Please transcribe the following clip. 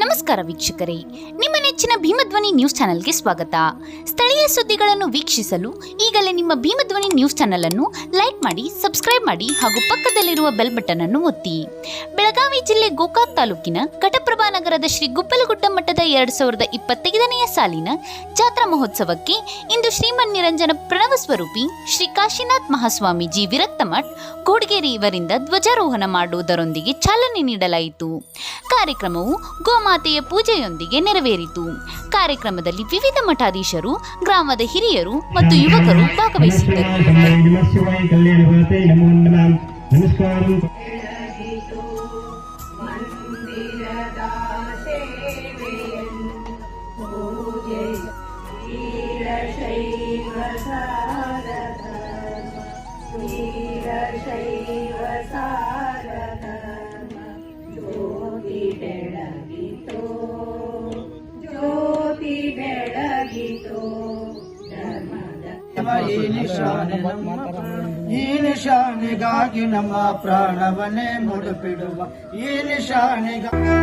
ನಮಸ್ಕಾರ ವೀಕ್ಷಕರೇ, ನಿಮ್ಮ ನೆಚ್ಚಿನ ಭೀಮಧ್ವನಿ ನ್ಯೂಸ್ ಚಾನೆಲ್ಗೆ ಸ್ವಾಗತ. ಸ್ಥಳೀಯ ಸುದ್ದಿಗಳನ್ನು ವೀಕ್ಷಿಸಲು ಈಗಲೇ ನಿಮ್ಮ ಭೀಮಧ್ವನಿ ನ್ಯೂಸ್ ಚಾನೆಲ್ ಅನ್ನು ಲೈಕ್ ಮಾಡಿ, ಸಬ್ಸ್ಕ್ರೈಬ್ ಮಾಡಿ ಹಾಗೂ ಪಕ್ಕದಲ್ಲಿರುವ ಬೆಲ್ ಬಟನ್ ಅನ್ನು ಒತ್ತಿ. ಬೆಳಗಾವಿ ಜಿಲ್ಲೆ ಗೋಕಾಕ್ ತಾಲೂಕಿನ ಘಟಪ್ರಭಾ ನಗರದ ಶ್ರೀ ಗುಪ್ಪಲಗುಡ್ಡ ಮಠದ ಎರಡು ಸಾವಿರದ ಇಪ್ಪತ್ತೈದನೆಯ ಸಾಲಿನ ಜಾತ್ರಾ ಮಹೋತ್ಸವಕ್ಕೆ ಇಂದು ಶ್ರೀಮನ್ ನಿರಂಜನ ಪ್ರಣವ ಸ್ವರೂಪಿ ಶ್ರೀ ಕಾಶಿನಾಥ್ ಮಹಾಸ್ವಾಮೀಜಿ ವಿರಕ್ತ ಕೋಡ್ಗೇರಿ ಇವರಿಂದ ಧ್ವಜಾರೋಹಣ ಮಾಡುವುದರೊಂದಿಗೆ ಚಾಲನೆ ನೀಡಲಾಯಿತು. ಕಾರ್ಯಕ್ರಮವು ಗೋಮಾತೆಯ ಪೂಜೆಯೊಂದಿಗೆ ನೆರವೇರಿತು. ಕಾರ್ಯಕ್ರಮದಲ್ಲಿ ವಿವಿಧ ಮಠಾಧೀಶರು ಗ್ರಾಮದ ಹಿರಿಯರು ಮತ್ತು ಯುವಕರು ಭಾಗವಹಿಸಿದ್ದರು. ಶೈವ ಸಾರದ ಭವತೆ ಈ ನಿಶಾನೆಗಾಗಿ ನಮ್ಮ ಪ್ರಾಣವನ್ನೇ ಮುಡುಪಿಡುವ ಈ ನಿಶಾನೆಗಾಗಿ